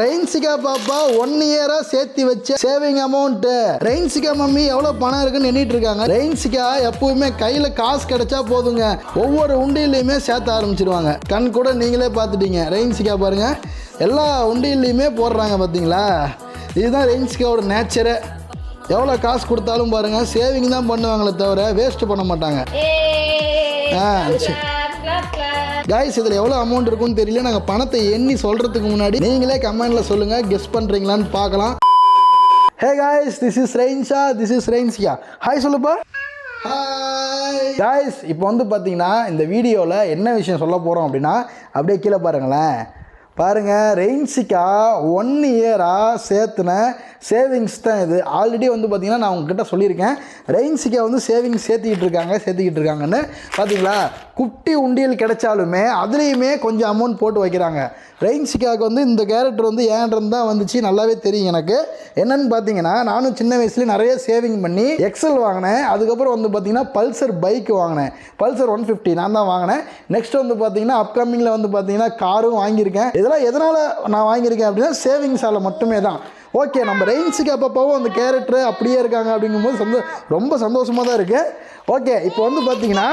ரெயின்சிகா பாப்பா ஒன் இயரா சேர்த்து வச்ச சேவிங் அமௌண்ட் ரெயின்சிகா மம்மி எவ்வளவு பணம் இருக்குன்னு எண்ணிட்டு இருக்காங்க. ரெயின்சிகா எப்பவுமே கையில காசு கிடைச்சா போதுங்க. ஒவ்வொரு உண்டியிலையுமே சேர்த்த ஆரம்பிச்சிருவாங்க. கண் கூட நீங்களே பார்த்துட்டீங்க. ரெயின்சிகா பாருங்க. எல்லா உண்டியிலையுமே போடுறாங்க பார்த்தீங்களா இதுதான் ரெயின்சிகாவோட நேச்சரு எவ்வளோ காசு கொடுத்தாலும் பாருங்க சேவிங் தான் பண்ணுவாங்களே தவிர வேஸ்ட் பண்ண மாட்டாங்க. ஆ, சரி. காய்ஸ் இதில் எவ்வளோ அமௌண்ட் இருக்குன்னு தெரியல. நாங்கள் பணத்தை எண்ணி சொல்கிறதுக்கு முன்னாடி நீங்களே கமெண்டில் சொல்லுங்கள் கெஸ் பண்ணுறீங்களான்னு பார்க்கலாம். Hey guys this is Rainsha this is Rainsia hi சொல்லுப்பா. காய்ஸ் இப்போ வந்து பார்த்தீங்கன்னா இந்த வீடியோவில் என்ன விஷயம் சொல்ல போகிறோம் அப்படின்னா அப்படியே கீழே பாருங்களேன். பாருங்கள் ரெயின்சிக்கா ஒன் இயராக சேர்த்துன சேவிங்ஸ் தான் இது. ஆல்ரெடி வந்து பார்த்தீங்கன்னா நான் உங்ககிட்ட சொல்லியிருக்கேன். ரெயின்சிக்கா வந்து சேவிங்ஸ் சேர்த்துக்கிட்டு இருக்காங்க சேர்த்துக்கிட்டு இருக்காங்கன்னு. பார்த்தீங்களா குட்டி உண்டியல் கிடைச்சாலுமே அதுலேயுமே கொஞ்சம் அமௌண்ட் போட்டு வைக்கிறாங்க. ரெயின்சிக்காவுக்கு வந்து இந்த கேரக்டர் வந்து ஏன்றது தான் வந்துச்சு நல்லாவே தெரியும் எனக்கு. என்னன்னு பார்த்தீங்கன்னா நானும் சின்ன வயசுலேயே நிறைய சேவிங் பண்ணி எக்ஸல் வாங்கினேன். அதுக்கப்புறம் வந்து பார்த்தீங்கன்னா பல்சர் பைக் வாங்கினேன். பல்சர் ஒன் ஃபிஃப்டி நான் தான் வாங்கினேன். நெக்ஸ்ட் வந்து பார்த்தீங்கன்னா அப்கமிங்கில் வந்து பார்த்தீங்கன்னா காரும் வாங்கியிருக்கேன். இதெல்லாம் எதனால் நான் வாங்கியிருக்கேன் அப்படின்னா சேவிங்ஸால் மட்டுமே தான். ஓகே நம்ம ரெயின்ஸுக்கு அப்பப்போவும் அந்த கேரக்டர் அப்படியே இருக்காங்க அப்படிங்கும்போது சந்தோ ரொம்ப சந்தோஷமாக தான் இருக்குது ஓகே இப்போ வந்து பார்த்தீங்கன்னா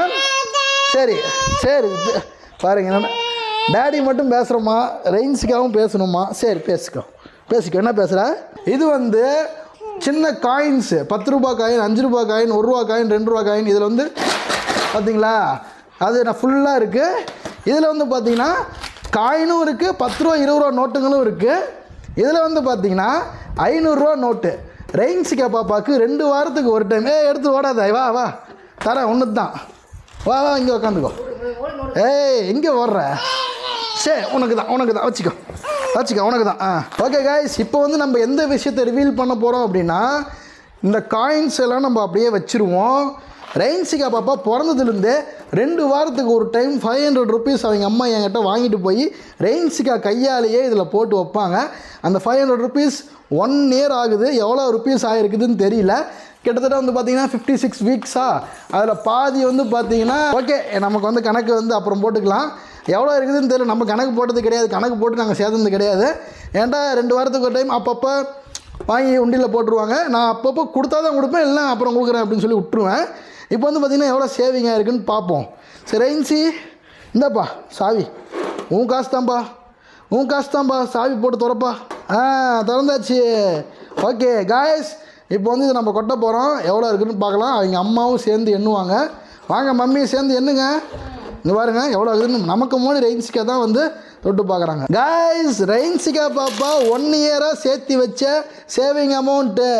சரி சரி இது- பாருங்க என்ன டேடி மட்டும் பேசுகிறோமா ரெயின்ஸுக்காகவும் பேசணுமா? சரி பேசிக்கோ. பேசிக்கோ என்ன பேசுகிற இது வந்து சின்ன காயின்ஸு பத்து ரூபா காயின் அஞ்சு ரூபா காயின் ஒரு ரூபா காயின் ரெண்டு ரூபா காயின் இதில் வந்து பார்த்தீங்களா அது நான் ஃபுல்லாக இருக்குது இதில் வந்து பார்த்தீங்கன்னா காயினும் இருக்குது பத்து ரூபா இருபது ரூபா நோட்டுங்களும் இருக்குது இதில் வந்து பார்த்தீங்கன்னா ஐநூறுரூவா நோட்டு. ரெயின்ஸிக்கா பாப்பாவுக்கு ரெண்டு வாரத்துக்கு ஒரு டைம் ஏ எடுத்து ஓடாத வா வா. தரேன் ஒன்று தான் வா வா இங்கே உட்காந்துக்கோ ஏய் எங்கே ஓடுற. சரி உனக்கு தான் உனக்கு தான் வச்சுக்கோ. வச்சுக்கோ உனக்கு தான் ஆ ஓகே காய்ஸ் இப்போ வந்து நம்ம எந்த விஷயத்தை ரிவீல் பண்ண போகிறோம் அப்படின்னா இந்த காயின்ஸ் எல்லாம் நம்ம அப்படியே வச்சுருவோம். ரெயின்சிகா பாப்பா பிறந்ததுலேருந்தே ரெண்டு வாரத்துக்கு ஒரு டைம் ஃபைவ் ஹண்ட்ரட் ருபீஸ் அவங்க அம்மா என்கிட்ட வாங்கிட்டு போய் ரெயின்சிகா கையாலேயே இதில் போட்டு வைப்பாங்க. அந்த five hundred rupees one year ஆகுது. எவ்வளோ ருபீஸ் ஆகிருக்குதுன்னு தெரியல. கிட்டத்தட்ட வந்து பார்த்தீங்கன்னா ஃபிஃப்டி சிக்ஸ் வீக்ஸா அதில் பாதி வந்து பார்த்தீங்கன்னா ஓகே நமக்கு வந்து கணக்கு வந்து அப்புறம் போட்டுக்கலாம். எவ்வளோ இருக்குதுன்னு தெரியல. நம்ம கணக்கு போட்டது கிடையாது. கணக்கு போட்டு நாங்கள் சேர்ந்தது கிடையாது. ஏன்டா ரெண்டு வாரத்துக்கு ஒரு டைம் அப்பப்போ வாங்கி உண்டியில் போட்டுருவாங்க. நான் அப்பப்போ கொடுத்தா தான் கொடுப்பேன் இல்லை அப்புறம் கொடுக்குறேன் அப்படின்னு சொல்லி விட்டுருவேன். இப்போ வந்து பார்த்திங்கன்னா எவ்வளோ சேவிங்காக இருக்குன்னு பார்ப்போம். சரி ரெயின்சி இந்தாப்பா சாவி. உன் காசு தான்ப்பா உன் காசு தான்ப்பா சாவி போட்டு திறப்பா. ஆ திறந்தாச்சு. ஓகே காய்ஸ் இப்போ வந்து இதை நம்ம கொட்ட போகிறோம் எவ்வளோ இருக்குதுன்னு பார்க்கலாம். அவங்க அம்மாவும் சேர்ந்து எண்ணுவாங்க. வாங்க மம்மியும் சேர்ந்து எண்ணுங்க. இங்கே பாருங்க எவ்வளோ இருக்குதுன்னு நமக்கு மூணு ரெயின்சிக்கா தான் வந்து தொட்டு பார்க்குறாங்க. கைஸ் ரெயின்சிக்கா பாப்பா ஒன் இயராக சேர்த்து வச்ச சேவிங் அமௌண்ட்டு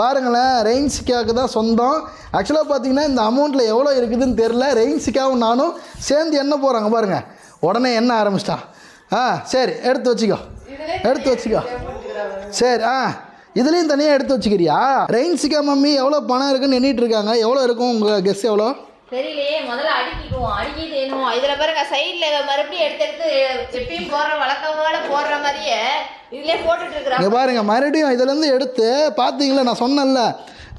பாருங்களேன் ரெயின்சிக்காவுக்கு தான் சொந்தம். ஆக்சுவலாக பார்த்தீங்கன்னா இந்த அமௌண்ட்டில் எவ்வளோ இருக்குதுன்னு தெரில ரெயின்சிக்காவும் நானும் சேர்ந்து என்ன போகிறாங்க பாருங்கள் உடனே எண்ண ஆரம்பிச்சிட்டான். ஆ சரி எடுத்து வச்சுக்கோ. எடுத்து வச்சுக்கோ. சரி ஆ. இதுலேயும் தனியாக எடுத்து வச்சுக்கிறியா? ரெயின்சிக்கா மம்மி எவ்வளோ பணம் இருக்குன்னு எண்ணிட்டு இருக்காங்க. எவ்வளோ இருக்கும் உங்கள் கெஸ் எவ்வளோ? தெரியலையே முதல்ல அடுக்கிக்குவோம். அடுக்கி தேணுவோம் இதுல பாருங்க சைடுல மறுபடியும் எடுத்து எடுத்து எப்பயும் போடுற வழக்கமான போடுற மாதிரியே இதுலயே போட்டுட்டு இருக்கிறாங்க இங்கே பாருங்கள் மறுபடியும் இதுலேருந்து எடுத்து பார்த்தீங்களா நான் சொன்னேன்ல.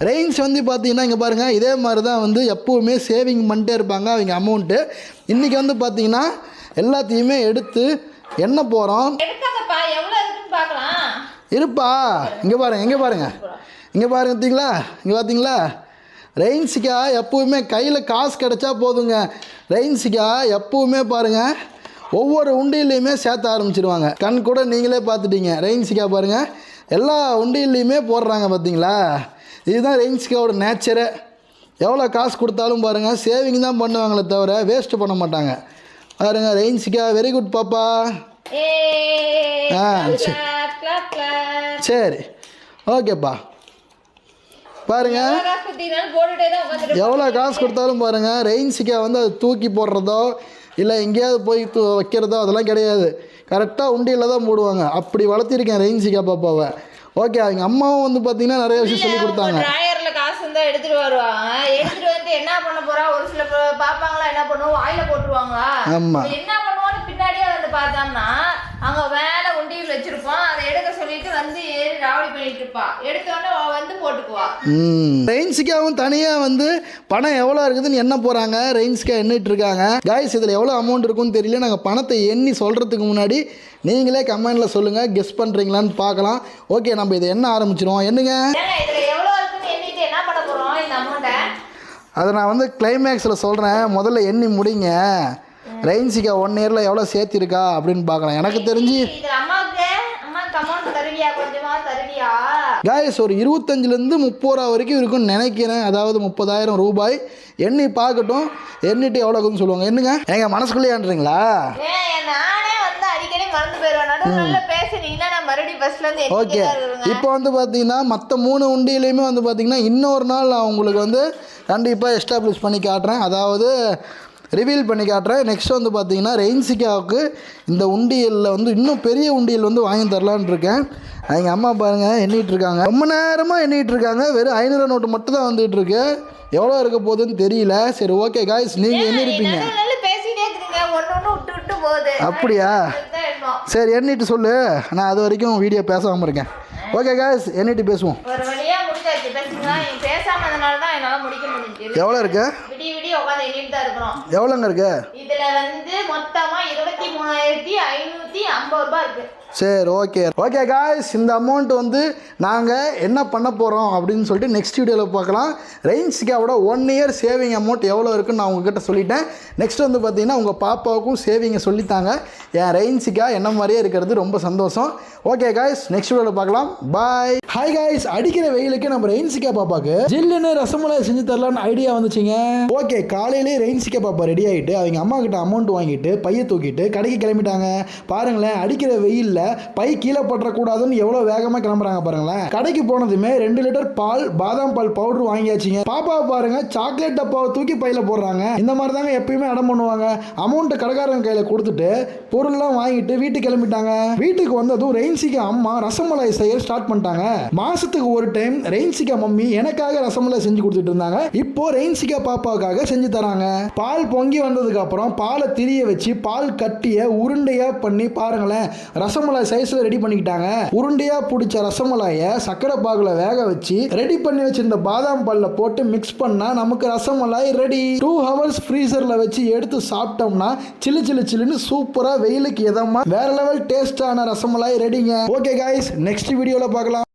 ரெயின்ஸ் வந்து பார்த்தீங்கன்னா இங்கே பாருங்கள் இதே மாதிரி தான் வந்து எப்போவுமே சேவிங் பண்ணிட்டே இருப்பாங்க அவங்க அமௌண்ட்டு இன்றைக்கி வந்து பார்த்தீங்கன்னா எல்லாத்தையுமே எடுத்து என்ன போகிறோம் எடுக்காதப்பா எவ்வளவு இருக்குன்னு பார்க்கலாம் இருப்பா. இங்கே பாருங்க இங்கே பாருங்க. இங்கே பாருங்க பார்த்தீங்களா? இங்கே பார்த்தீங்களா? ரெயின்ஸிக்கா எப்போவுமே கையில் காசு கிடைச்சா போதுங்க. ரெயின்ஸிக்கா எப்போவுமே பாருங்கள் ஒவ்வொரு உண்டியிலையுமே சேர்த்த ஆரம்பிச்சிருவாங்க. கண் கூட நீங்களே பார்த்துட்டீங்க. ரெயின்ஸிக்கா பாருங்கள் எல்லா உண்டியிலையுமே போடுறாங்க பார்த்தீங்களா? இதுதான் ரெயின்ஸிக்காவோட நேச்சரு. எவ்வளோ காசு கொடுத்தாலும் பாருங்கள் சேவிங் தான் பண்ணுவாங்களே தவிர வேஸ்ட் பண்ண மாட்டாங்க. பாருங்க ரெயின்ஸிக்கா வெரி குட் பாப்பா. ஆ, சரி. சரி. ஓகேப்பா. பாருங்க. எவ்வளோ காசு கொடுத்தாலும் பாருங்க. ரெயின்ஸிக்கா வந்து அது தூக்கி போடுறதோ இல்லை எங்கேயாவது போய் தூ வைக்கிறதோ அதெல்லாம் கிடையாது. கரெக்டாக உண்டியில் தான் போடுவாங்க. அப்படி வளர்த்திருக்கேன் ரெயின்ஸிக்கா பாப்பாவை. ஓகே அவங்க அம்மாவும் வந்து பார்த்தீங்கன்னா நிறைய விஷயம் சொல்லி கொடுத்தாங்க. காசு இருந்தா எடுத்துட்டு வருவாங்க எடுத்துட்டு வந்து என்ன பண்ண போறா? ஒரு சில பாப்பாங்களா என்ன பண்ணுவோம் வாயில போட்டுருவாங்க ஆமா. என்ன பண்ணுவோம்னு பின்னாடியே வந்து பார்த்தோம்னா அங்க மேல உண்டியில் வச்சிருப்பான். அதை எடுக்க சொல்லிட்டு வந்து ஏறி ராவடி பண்ணிட்டு இருப்பா. எடுத்த உடனே அவ வந்து போட்டுக்குவா. ம். ரெயின்ஸிக்காவும் தனியாக வந்து பணம் எவ்வளோ இருக்குதுன்னு எண்ண போகிறாங்க ரெயின்ஸ்க்கா எண்ணிட்டு இருக்காங்க. காய்ஸ் இதில் எவ்வளோ அமௌண்ட் இருக்குன்னு தெரியல. நாங்கள் பணத்தை எண்ணி சொல்கிறதுக்கு முன்னாடி நீங்களே கமெண்டில் சொல்லுங்கள் கெஸ் பண்ணுறீங்களான்னு பார்க்கலாம். ஓகே நம்ம இதை என்ன ஆரம்பிச்சிருவோம். என்னங்க? என்ன அதை நான் வந்து கிளைமேக்ஸில் சொல்கிறேன் முதல்ல எண்ணி முடிங்க. ரெயின்சிக்கா ஒன் இயரில் எவ்வளோ சேர்த்திருக்கா அப்படின்னு பார்க்கலாம். எனக்கு தெரிஞ்சு காய்ஸ் ஒரு இருபத்தஞ்சிலேருந்து முப்பது ரூபா வரைக்கும் இருக்கும்னு நினைக்கிறேன். அதாவது முப்பதாயிரம் ரூபாய். எண்ணி பார்க்கட்டும். எண்ணிட்டு எவ்வளோ இருக்குன்னு சொல்லுவாங்க. என்னங்க? எங்க மனசுக்குள்ளேயான்றீங்களா ஓகே இப்போ வந்து பார்த்தீங்கன்னா மற்ற மூணு உண்டியிலையுமே வந்து பார்த்தீங்கன்னா இன்னொரு நாள் நான் உங்களுக்கு வந்து கண்டிப்பாக எஸ்டாப்ளிஷ் பண்ணி காட்டுறேன். அதாவது ரிவீல் பண்ணி காட்டுறேன். நெக்ஸ்ட் வந்து பார்த்தீங்கன்னா ரெயின்சிகாவுக்கு இந்த உண்டியலில் வந்து இன்னும் பெரிய உண்டியல் வந்து வாங்கி தரலான்னு இருக்கேன். எங்கள் அம்மா பாருங்கள் எண்ணிட்டு இருக்காங்க. ரொம்ப நேரமாக எண்ணிட்டு இருக்காங்க. வெறும் ஐநூறு நோட்டு மட்டும் தான் வந்துட்டு இருக்கு. எவ்வளோ இருக்க போகுதுன்னு தெரியல. சரி ஓகே காய்ஸ் நீங்கள் எண்ணி இருப்பீங்க அப்படியா. சரி எண்ணிட்டு சொல்லு. நான் அது வரைக்கும் வீடியோ பேசாமல் இருக்கேன். ஓகே காய்ஸ் எண்ணிட்டு பேசுவோம். பேசுங்களா பேசாம அதனால தான் என்னால முடிக்க முடிஞ்சு எவ்வளோ இருக்கு? விடிய விடிய உட்காந்து எண்ணிட்டு தான் இருக்கிறோம். எவ்வளோங்க இருக்கு? இதுல வந்து மொத்தமா இருபத்தி மூணாயிரத்தி ஐநூத்தி ஐம்பது ரூபாய் இருக்கு. சரி ஓகே ஓகே காய்ஸ் இந்த அமௌண்ட் வந்து நாங்கள் என்ன பண்ண போகிறோம் அப்படின்னு சொல்லிட்டு நெக்ஸ்ட் வீடியோவில் பார்க்கலாம். ரெயின்ஸ்க்காவோட ஒன் இயர் சேவிங் அமௌண்ட் எவ்வளோ இருக்குன்னு நான் உங்ககிட்ட சொல்லிட்டேன். நெக்ஸ்ட் வந்து பார்த்தீங்கன்னா உங்கள் பாப்பாவுக்கும் சேவிங்கை சொல்லித்தாங்க. என் ரெயின்ஸிக்கா என்ன மாதிரியே இருக்கிறது ரொம்ப சந்தோஷம். ஓகே காய்ஸ் நெக்ஸ்ட் வீடியோவில் பார்க்கலாம். பாய் ஹாய் காய்ஸ் அடிக்கிற வெயிலுக்கு நம்ம ரெயின்சிக்கா பாப்பாக்கு ஜில்லுன்னு ரசமலாய் செஞ்சு தரலான்னு ஐடியா வந்துச்சுங்க. ஓகே காலையிலே ரெயின்ஸிக்கா பாப்பா ரெடி ஆகிட்டு அவங்க அம்மா கிட்ட அமௌண்ட் வாங்கிட்டு பையை தூக்கிட்டு கடைக்கு கிளம்பிட்டாங்க. பாருங்களேன் அடிக்கிற வெயிலில் பை கீழே பற்றக்கூடாதுன்னு எவ்வளோ வேகமாக கிளம்புறாங்க பாருங்களேன். கடைக்கு போனதுமே ரெண்டு லிட்டர் பால் பாதாம் பால் பவுடர் வாங்கியாச்சுங்க. பாப்பாவை பாருங்க சாக்லேட் டப்பாவை தூக்கி பையில போடுறாங்க. இந்த மாதிரி தாங்க எப்பயுமே இடம் பண்ணுவாங்க. அமௌண்ட் கடைக்காரங்க கையில் கொடுத்துட்டு பொருள்லாம் வாங்கிட்டு வீட்டுக்கு கிளம்பிட்டாங்க. வீட்டுக்கு வந்ததும் ரெயின்சிக்கு அம்மா ரசமலாய் செய்ய ஸ்டார்ட் பண்ணிட்டாங்க. மாசத்துக்கு ஒரு டைம் ரெயின்சிகா மம்மி எனக்காக ரசமலாய் செஞ்சு கொடுத்துட்டு இருந்தாங்க. இப்போ ரெயின்சிகா பாப்பாவுக்காக செஞ்சு தராங்க. பால் பொங்கி வந்ததுக்கு அப்புறம் பாலை திரிய வச்சு பால் கட்டிய உருண்டையா பண்ணி பாருங்களேன். ரசமலாய் சைஸ்ல ரெடி பண்ணிக்கிட்டாங்க. உருண்டையா பிடிச்ச ரசமலாயை சக்கரை பாகுல வேக வச்சு ரெடி பண்ணி வச்சிருந்த பாதாம் பல்ல போட்டு மிக்ஸ் பண்ணா நமக்கு ரசமலாய் ரெடி டூ ஹவர்ஸ் ஃப்ரீசர்ல வச்சு எடுத்து சாப்பிட்டோம்னா சில்லு சில்லு சில்லுன்னு சூப்பரா வெயிலுக்கு இதமா வேற லெவல் டேஸ்டான ரசமலாய் ரெடிங்க ஓகே காய்ஸ் நெக்ஸ்ட் வீடியோல பார்க்கலாம்.